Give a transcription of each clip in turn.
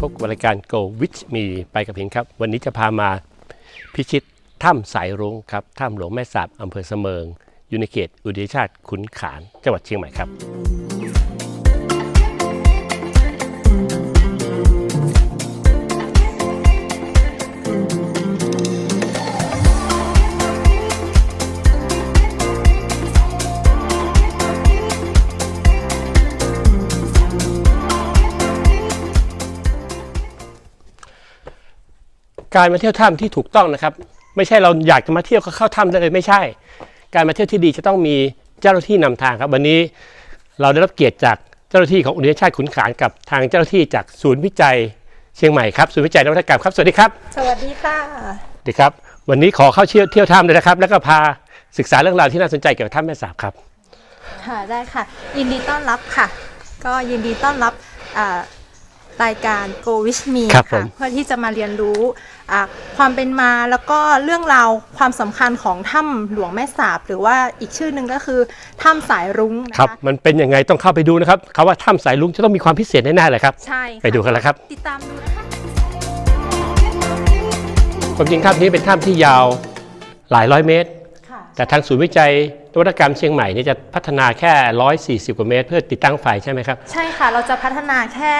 พบกับรายการ Go with me ไปกับเพียงครับ วันนี้จะพามาพิชิตถ้ำสายรุ้งครับถ้ำหลวงแม่สาบอำเภอเสมิง อยู่ในเขตอุทยานชาติขุนขานจังหวัดเชียงใหม่ครับ การมาเที่ยวถ้ำที่ถูกต้องนะครับ ไม่ใช่เราอยากจะมาเที่ยวก็เข้าถ้ำได้เลยไม่ใช่ การมาเที่ยวที่ดีจะต้องมีเจ้าหน้าที่นำทางครับ วันนี้เราได้รับเกียรติจากเจ้าหน้าที่ของอุทยานชาติขุนขานกับทางเจ้าหน้าที่จากศูนย์วิจัยเชียงใหม่ครับศูนย์วิจัยนวัตกรรมครับสวัสดีครับสวัสดีค่ะสวัสดีครับ วันนี้ขอเข้าเที่ยวเที่ยวถ้ำเลยนะครับ แล้วก็พาศึกษาเรื่องราวที่น่าสนใจเกี่ยวกับถ้ำแม่สาบครับค่ะได้ค่ะ ยินดีต้อนรับค่ะ ก็ยินดีต้อนรับอ่า รายการ Go With Me ครับผค่ะมเพื่อที่จะมาเรียนรู้อ่าความเป็นมาแล้วก็เรื่องราวความสำคัญของถ้ำหลวงแม่สาบ หรือว่าอีกชื่อหนึ่งก็คือถ้ำสายรุ้งนะครับคะมันเป็นยังไงต้องเข้าไปดูนะครับคำว่าถ้ำสายลุงจะต้องมีความพิเศษแน่ๆเลยครับ ใช่ค่ะไปดูกันแล้วครับ ติดตามดูนะคะ ความจริงถ้ำนี้เป็นถ้ำที่ยาวหลายร้อยเมตร ค่ะ แต่ทางศูนย์วิจัยนวัตกรรมเชียงใหม่เนี่ยจะพัฒนาแค่ 140 กว่าเมตร เพื่อติดตั้งไฟใช่ไหมครับ ใช่ค่ะ เราจะพัฒนาแค่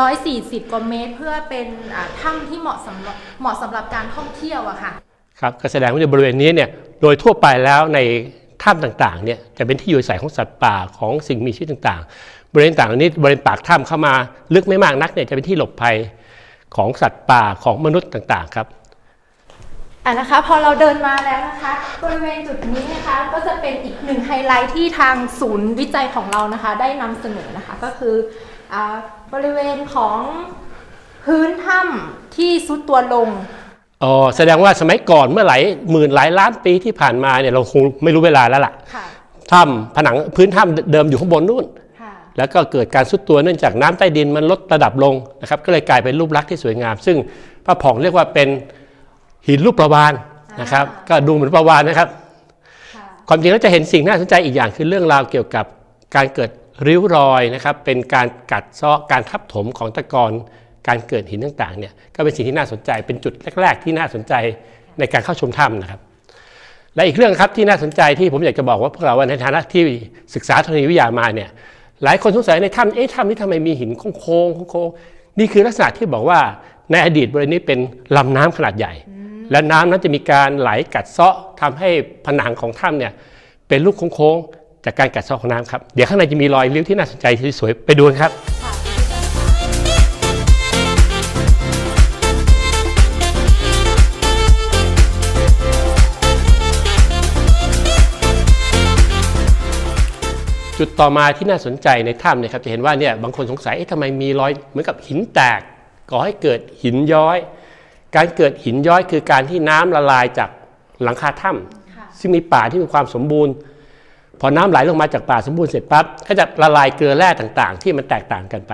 140 กว่าเมตร เพื่อเป็นอ่าถ้ำที่เหมาะสำหรับเหมาะสำหรับการท่องเที่ยวอะค่ะครับก็แสดงว่าในบริเวณนี้เนี่ยโดยทั่วไปแล้วในถ้ำต่างๆเนี่ยจะเป็นที่อยู่อาศัยของสัตว์ป่าของสิ่งมีชีวิตต่างๆ บริเวณต่างๆเหล่านี้บริเวณปากถ้ำเข้ามาลึกไม่มากนักเนี่ยจะเป็นที่หลบภัยของสัตว์ป่าของมนุษย์ต่างๆครับอะนะคะพอเราเดินมาแล้วนะคะ บริเวณจุดนี้นะคะก็จะเป็นอีกหนึ่งไฮไลท์ที่ทางศูนย์วิจัยของเรานะคะ ได้นำเสนอนะคะก็คืออา บริเวณของพื้นถ้ำที่ซุดตัวลงอ๋อแสดงว่าสมัยก่อนเมื่อหลายหมื่นหลายล้านปีที่ผ่านมาเนี่ยเราคงไม่รู้เวลาแล้วล่ะค่ะถ้ำผนังพื้นถ้ำเดิมอยู่ข้างบนนู่นค่ะแล้วก็เกิดการซุดตัวเนื่องจากน้ำใต้ดินมันลดระดับลงนะครับ ก็เลยกลายเป็นรูปลักษณ์ที่สวยงาม ซึ่งพระผ่องเรียกว่าเป็นหินรูปประวานนะครับ ก็ดูเหมือนประวานนะครับค่ะความจริงแล้วจะเห็นสิ่งน่าสนใจอีกอย่างคือเรื่องราวเกี่ยวกับการเกิด ริ้วรอยนะครับเป็นการกัดเซาะการทับถมของตะกอนการเกิดหินต่างๆเนี่ยก็เป็นสิ่งที่น่าสนใจเป็นจุดแรก ๆ ที่น่าสนใจในการเข้าชมถ้ำนะครับ และอีกเรื่องครับที่น่าสนใจที่ผมอยากจะบอกว่าพวกเราในฐานะที่ศึกษาธรณีวิทยามาเนี่ยหลายคนสงสัยในถ้ำเอ๊ะถ้ำนี้ทำไมมีหินโค้งๆโค้งนี่คือลักษณะที่บอกว่าในอดีตบริเวณนี้เป็นลำน้ำขนาดใหญ่ และน้ำนั้นจะมีการไหลกัดเซาะทำให้ผนังของถ้ำเนี่ยเป็นลูกโค้งๆ จากการกัดเซาะของน้ำครับ เดี๋ยวข้างในจะมีรอยริ้วที่น่าสนใจที่สวยไปดูกันครับ จุดต่อมาที่น่าสนใจในถ้ำเนี่ยครับจะเห็นว่าเนี่ยบางคนสงสัยเอ๊ะทำไมมีรอยเหมือนกับหินแตกก่อให้เกิดหินย้อย การเกิดหินย้อยคือการที่น้ำละลายจากหลังคาถ้ค่ะำซึ่งมีป่าที่มีความสมบูรณ์ พอน้ำไหลลงมาจากป่าสมบูรณ์เสร็จปั๊บก็จะละลายเกลือแร่ต่างๆ ที่มันแตกต่างกันไป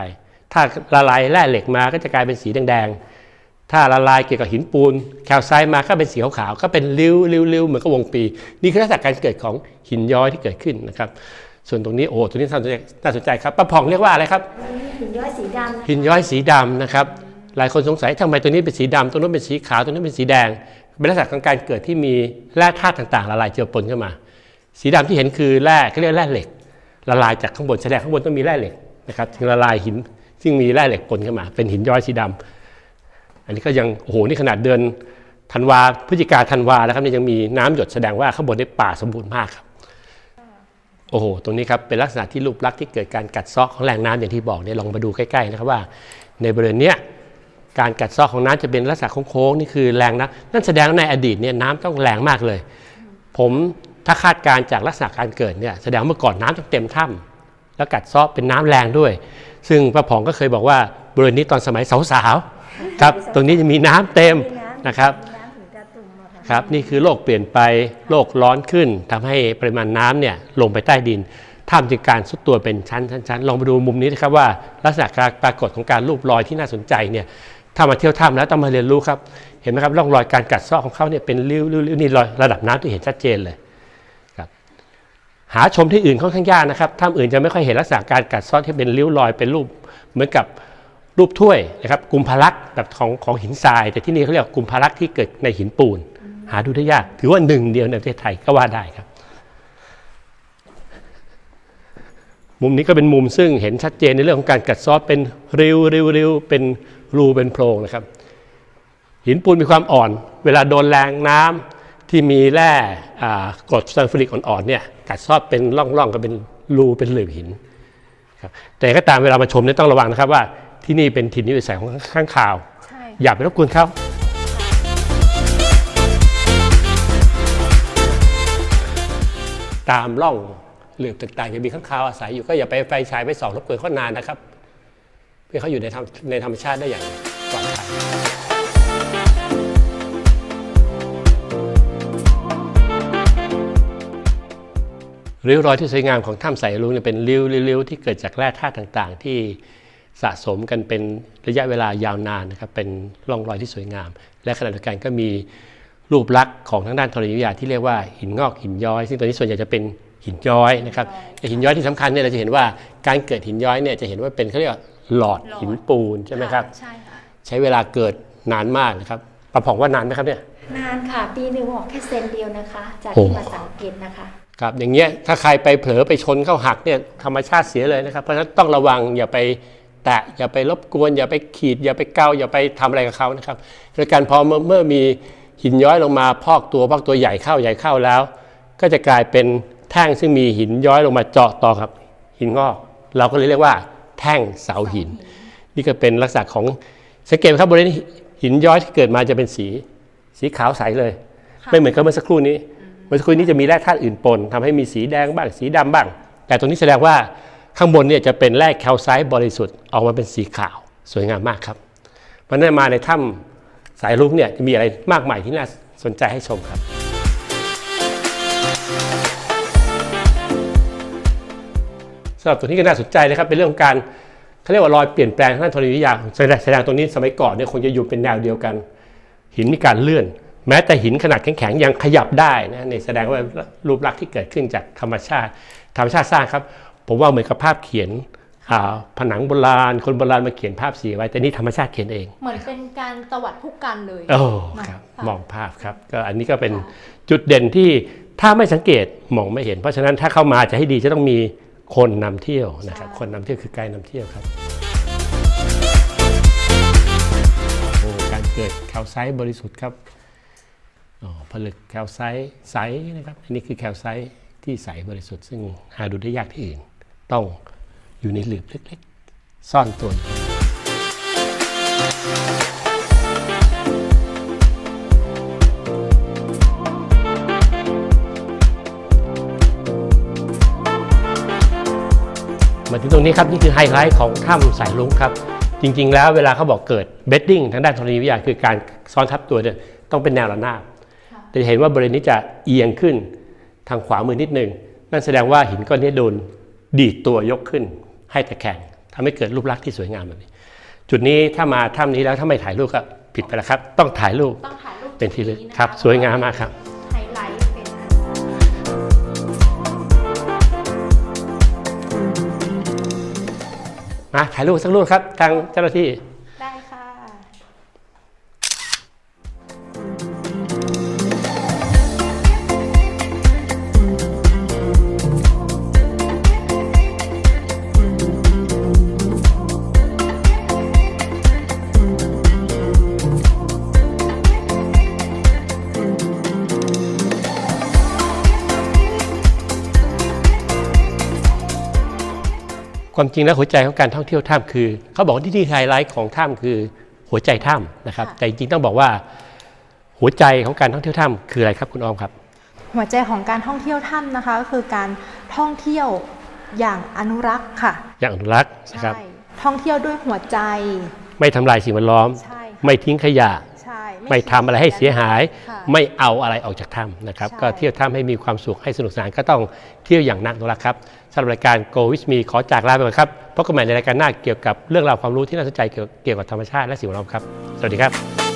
ถ้าละลายแร่เหล็กมาก็จะกลายเป็นสีแดงๆ ถ้าละลายเกี่ยวกับหินปูน แคลไซต์มาก็เป็นสีขาวๆก็เป็นริ้วริ้วริ้วเหมือนกับวงปี นี่คือลักษณะการเกิดของหินย้อยที่เกิดขึ้นนะครับส่วนตรงนี้โอ้ตัวนี้น่าสนใจน่าสนใจครับป้าผ่องเรียกว่าอะไรครับ หินย้อยสีดำหินย้อยสีดำนะครับหลายคนสงสัยทำไมตัวนี้เป็นสีดำตัวนู้นเป็นสีขาวตัวนี้นเป็นสีแดงเป็นลักษณะของการเกิดที่มีแร่ธาตุต่างๆละลายเจือปนเข้ามา สีดำที่เห็นคือแร่เขาเรียกแร่เหล็ก ละลายจากข้างบนแสดงข้างบนต้องมีแร่เหล็กนะครับถึงละลายหินซึ่งมีแร่เหล็กปนเข้ามา เป็นหินย้อยสีดำอันนี้ก็ยังโอ้โหนี่ขนาดเดือนธันวาพฤศจิกาธันวาแล้วครับนี่ยังมีน้ำหยดแสดงว่าข้างบนได้ป่าสมบูรณ์มากครับโอ้โห ตรงนี้ครับเป็นลักษณะที่รูปลักษณ์ที่เกิดการกัดเซาะของแหล่งน้ำอย่างที่บอกเนี่ยลองมาดูใกล้ๆนะครับว่า ในบริเวณเนี้ยการกัดเซาะของน้ำจะเป็นลักษณะโค้งๆนี่คือแรงน้ำนั่นแสดงว่าในอดีตเนี่ยน้ำต้องแรงมากเลย ผม ถ้าคาดการณ์จากลักษณะการเกิดเนี่ยแสดงว่าเมื่อก่อนน้ำต้องเต็มถ้ำแล้วกัดเซาะเป็นน้ำแรงด้วย ซึ่งพระผองก็เคยบอกว่าบริเวณนี้ตอนสมัยสาวๆครับตรงนี้จะมีน้ำเต็มนะครับมีน้ำถึงกระตุ่มหมดอะครับนี่คือโลกเปลี่ยนไปโลกร้อนขึ้นทำให้ปริมาณน้ำเนี่ยลงไปใต้ดินถ้ำจึงการซุดตัวเป็นชั้นชั้นชั้นลองมาดูมุมนี้นะครับว่าลักษณะการปรากฏของการรูปรอยที่น่าสนใจเนี่ยถ้ามาเที่ยวถ้ำแล้วต้องมาเรียนรู้ครับเห็นไหมครับร่องรอยการกัดเซาะของเขาเนี่ยเป็นริ้วริ้วริ้วนี่รอยระดับน้ำที่เห็นชัดเจนเลยครับ หาชมที่อื่นค่อนข้างยากนะครับถ้ำอื่นจะไม่ค่อยเห็นลักษณะการกัดเซาะที่เป็นริ้วรอยเป็นรูปเหมือนกับรูปถ้วยนะครับกุมภารักษ์แบบของของหินทราย แต่ที่นี่เขาเรียกกุมภารักษ์ที่เกิดในหินปูน หาดูได้ยาก ถือว่าหนึ่งเดียวในประเทศไทยก็ว่าได้ครับ มุมนี้ก็เป็นมุมซึ่งเห็นชัดเจนในเรื่องของการกัดซอสเป็นริ้วริ้วริ้วเป็นรูเป็นโพรงนะครับ หินปูนมีความอ่อน เวลาโดนแรงน้ำที่มีแร่กรดซัลฟูริกอ่อนๆเนี่ย กัดเซอสเป็นร่องๆก็เป็นรูเป็นหลืบหินครับแต่ก็ตามเวลามาชมเนี่ยต้องระวังนะครับว่าที่นี่เป็นถิ่นนิวิสัยของข้างข่าว ใช่ อย่าไปรบกวนเขาตามร่องหลืบต่างๆจะมีข้างคาวอาศัยอยู่ก็อย่าไปไฟฉายไปส่องรบกวนเขานานนะครับ เพื่อเขาอยู่ในธรรมในธรรมชาติได้อย่างปลอดภัย ริ้วรอยที่สวยงามของถ้ำสายลุงเนี่ยเป็นริ้วริ้วที่เกิดจากแร่ธาตุต่างๆ ที่สะสมกันเป็นระยะเวลายาวนานนะครับเป็นร่องรอยที่สวยงาม และขณะเดียวกันก็มีรูปลักษณ์ของทางด้านธรณีวิทยาที่เรียกว่าหินงอกหินย้อย ซึ่งตัวนี้ส่วนใหญ่จะเป็นหินย้อยนะครับแต่หินย้อยที่สำคัญเนี่ยเราจะเห็นว่าการเกิดหินย้อยเนี่ยจะเห็นว่าเป็นเขาเรียกว่าหลอดหินปูนใช่ไหมครับใช่ค่ะใช้เวลาเกิดนานมากนะครับประผ่องว่านานไหมครับเนี่ยนานค่ะ ปีหนึ่งออกแค่เซนเดียวนะคะ จากโอ้ที่มาสังเกตนะคะ ครับอย่างเงี้ยถ้าใครไปเผลอไปชนเข้าหักเนี่ยธรรมชาติเสียเลยนะครับ เพราะฉะนั้นต้องระวังอย่าไปแตะอย่าไปรบกวน อย่าไปขีด อย่าไปเกาอย่าไปทำอะไรกับเขานะครับโดยการพอเมื่อเมื่อมีหินย้อยลงมาพอกตัวพอกตัวใหญ่เข้าใหญ่เข้าแล้ว ก็จะกลายเป็นแท่งซึ่งมีหินย้อยลงมาเจาะต่อครับ หินงอก เราก็เลยเรียกว่า แท่งเสาหิน นี่ก็เป็นลักษณะของสังเกตไหมครับบริเวณหินย้อยที่เกิดมาจะเป็นสี สีขาวใสเลย ไม่เหมือนกับเมื่อสักครู่นี้ เมื่อสักครู่นี้จะมีแร่ธาตุอื่นปนทำให้มีสีแดงบ้างสีดำบ้าง แต่ตรงนี้แสดงว่าข้างบนเนี่ยจะเป็นแร่แคลไซต์บริสุทธิ์ออกมาเป็นสีขาวสวยงามมากครับเพราะฉะนั้มาในถ้ำสายลุกเนี่ยจะมีอะไรมากมายที่น่าสนใจให้ชมครับ สำหรับตัวนี้ก็น่าสนใจนะครับเป็นเรื่องของการเขาเรียกว่ารอยเปลี่ยนแปลงทางธรณีวิทยาแสดงแสดงตรงนี้สมัยก่อนเนี่ยคงจะอยู่เป็นแนวเดียวกัน หินมีการเลื่อน แม้แต่หินขนาดแข็งๆยังขยับได้นะในแสดงว่ารูปลักษณ์ที่เกิดขึ้นจากธรรมชาติ ธรรมชาติสร้างครับ ผมว่าเหมือนกับภาพเขียนอ่าผนังโบราณ คนโบราณมาเขียนภาพสีไว้ แต่นี่ธรรมชาติเขียนเอง เหมือนเป็นการตวัดผู้กันเลยโอ้ค่ะครับค่ะมองภาพครับ ก็อันนี้ก็เป็นค่ะจุดเด่นที่ถ้าไม่สังเกตมองไม่เห็น เพราะฉะนั้นถ้าเข้ามาจะให้ดีจะต้องมีคนนำเที่ยวนะครับคนนำเที่ยวคือไกด์นำเที่ยวครับโอ้การเกิดแคลไซต์บริสุทธิ์ครับอ๋อ ผลึกแคลไซต์ใสนะครับ อันนี้คือแคลไซต์ที่ใสบริสุทธิ์ ซึ่งหาดูได้ยากที่อื่น ต้องอยู่ในหลืบเล็กๆ ซ่อนตัวมาถึงตรงนี้ครับ นี่คือไฮไลท์ของถ้ำสายลุงครับ จริง ๆ แล้วเวลาเขาบอกเกิดเบดดิ้งทางด้านธรณีวิทยาคือการซ้อนทับตัวเนี่ยต้องเป็นแนวระนาบ จะเห็นว่าบริเวณนี้จะเอียงขึ้นทางขวามือนิดหนึ่งนั่นแสดงว่าหินก้อนนี้โดนดีดตัวยกขึ้น ให้ตะแคงทำให้เกิดรูปลักษณ์ที่สวยงามแบบนี้ จุดนี้ถ้ามาถ้ำนี้แล้วถ้าไม่ถ่ายรูปก็ผิดไปแล้วครับ ต้องถ่ายรูปต้องถ่ายรูปเป็นที่ลึกจุดะะครับ สวยงามมากครับไฮไลท์เป็นมาถ่ายรูปสักรูปครับทางเจ้าหน้าที่ ความจริงแล้วหัวใจของการท่องเที่ยวถ้ำคือเขาบอกว่าที่ที่ไฮไลท์ของถ้ำคือหัวใจถ้ำนะครับค่ะแต่จริงๆต้องบอกว่า หัวใจของการท่องเที่ยวถ้ำคืออะไรครับคุณออมครับ หัวใจของการท่องเที่ยวถ้ำนะคะก็คือการท่องเที่ยวอย่างอนุรักษ์ค่ะ อย่างอนุรักษ์นะครับใช่ท่องเที่ยวด้วยหัวใจ ไม่ทำลายสิ่งแวดล้อมใช่ค่ะไม่ทิ้งขยะใช่ไม่ทำอะไรให้เสียหายค่ะไม่เอาอะไรออกจากถ้ำนะครับใช่ก็เที่ยวถ้ำให้มีความสุขให้สนุกสนานก็ต้องเที่ยวอย่างนักอนุรักษ์ครับสำหรับรายการ Go with me ขอจากลาไปก่อนครับพบกันใหม่ในรายการหน้าเกี่ยวกับเรื่องราวความรู้ที่น่าสนใจเกี่ยวกับธรรมชาติและสิ่งแวดล้อมครับ สวัสดีครับ